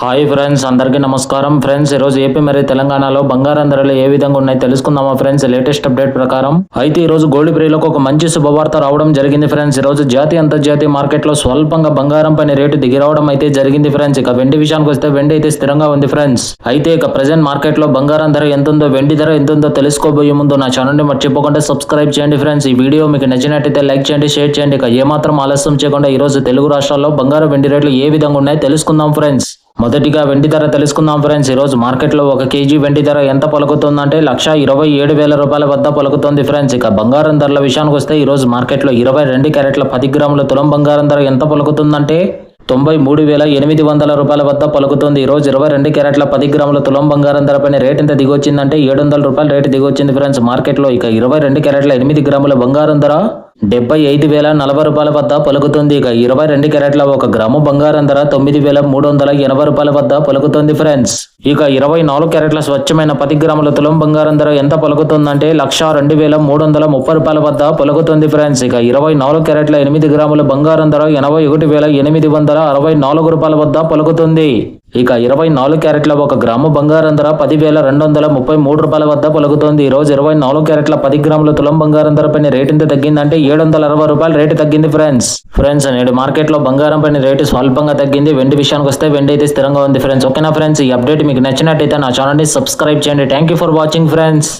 Hi friends అందరికీ నమస్కారం. Friends ఈరోజు ఏపీ మరియు తెలంగాణలో బంగారం ధరలు ఏ విధంగా ఉన్నాయి తెలుసుకుందామా ఫ్రెండ్స్? లేటెస్ట్ అప్డేట్ ప్రకారం అయితే ఈ రోజు గోల్డ్ ప్రియులకు ఒక మంచి శుభవార్త రావడం జరిగింది ఫ్రెండ్స్. ఈ రోజు జాతీయ అంతర్జాతీయ మార్కెట్లో స్వల్పంగా బంగారం పైన రేటు దిగిరావడం అయితే జరిగింది ఫ్రెండ్స్. ఇక వెండి విషయానికి వస్తే వెండి అయితే స్థిరంగా ఉంది ఫ్రెండ్స్. అయితే ఇక ప్రజెంట్ మార్కెట్లో బంగారం ధర ఎంత ఉందో వెండి ధర ఎంత ఉందో తెలుసుకోబోయే ముందు నా ఛానల్ని మర్చిపోకుండా సబ్స్క్రైబ్ చేయండి ఫ్రెండ్స్. ఈ వీడియో మీకు నచ్చినట్టయితే లైక్ చేయండి షేర్ చేయండి. ఇక ఏమాత్రం ఆలస్యం చేయకుండా ఈ రోజు తెలుగు రాష్ట్రాల్లో బంగారం వెండి రేట్లు ఏ విధంగా ఉన్నాయో తెలుసుకుందాం ఫ్రెండ్స్. మొదటిగా వెండి ధర తెలుసుకుందాం ఫ్రెండ్స్. ఈరోజు మార్కెట్లో ఒక కేజీ వెండి ధర ఎంత పలుకుతుందంటే లక్ష ఇరవై ఏడు వేల రూపాయల వద్ద పలుకుతుంది ఫ్రెండ్స్. ఇక బంగారం ధరల విషయానికి వస్తే ఈరోజు మార్కెట్లో ఇరవై రెండు క్యారెట్ల పది గ్రాముల తులం బంగారం ధర ఎంత పలుకుతుందంటే తొంభై మూడు వేల ఎనిమిది వందల రూపాయల వద్ద పలుకుతుంది. ఈరోజు ఇరవై రెండు క్యారెట్ల పది గ్రాముల తులం బంగారం ధరపైన రేట్ ఎంత దిగొచ్చిందంటే ఏడు వందల రూపాయల రేటు దిగొచ్చింది ఫ్రెండ్స్. మార్కెట్లో ఇక ఇరవై రెండు క్యారెట్ల ఎనిమిది గ్రాముల బంగారం ధర డెబ్బై ఐదు వేల నలభై రూపాయల వద్ద పలుకుతుంది. ఇక ఇరవై రెండు క్యారెట్ల ఒక గ్రాము బంగారం ధర తొమ్మిది వేల మూడు వందల ఎనభై రూపాయల వద్ద పలుకుతుంది ఫ్రెండ్స్. ఇక ఇరవై నాలుగు క్యారెట్ల స్వచ్ఛమైన పది గ్రాముల తులం బంగారం ధర ఎంత పలుకుతుందంటే లక్ష రెండు వేల మూడు వందల ముప్పై రూపాయల వద్ద పలుకుతుంది ఫ్రెండ్స్. ఇక ఇరవై నాలుగు క్యారెట్ల ఎనిమిది గ్రాముల బంగారం ధర ఎనభై ఒకటి వేల ఎనిమిది వందల అరవై నాలుగు రూపాయల వద్ద పలుకుతుంది. ఇక ఇరవై నాలుగు క్యారెట్ల ఒక గ్రాము బంగారం ధర పదివేల రెండు వందల ముప్పై మూడు రూపాయల వద్ద పలుకుతోంది. ఈ రోజు ఇరవై నాలుగు క్యారెట్ల పది గ్రాముల తులం బంగారం ధర పైన రేటు ఎంత తగ్గిందంటే ఏడు వందల అరవై రూపాయలు రేటు తగ్గింది ఫ్రెండ్స్. ఫ్రెండ్స్ నేడు మార్కెట్లో బంగారం పైన రేటు స్వల్పంగా తగ్గింది. వెండి విషయానికి వస్తే వెండి అయితే స్థిరంగా ఉంది ఫ్రెండ్స్. ఓకేనా ఫ్రెండ్స్? ఈ అప్డేట్ మీకు నచ్చినట్టయితే నా ఛానల్ని సబ్స్క్రైబ్ చేయండి. Thank you for watching friends.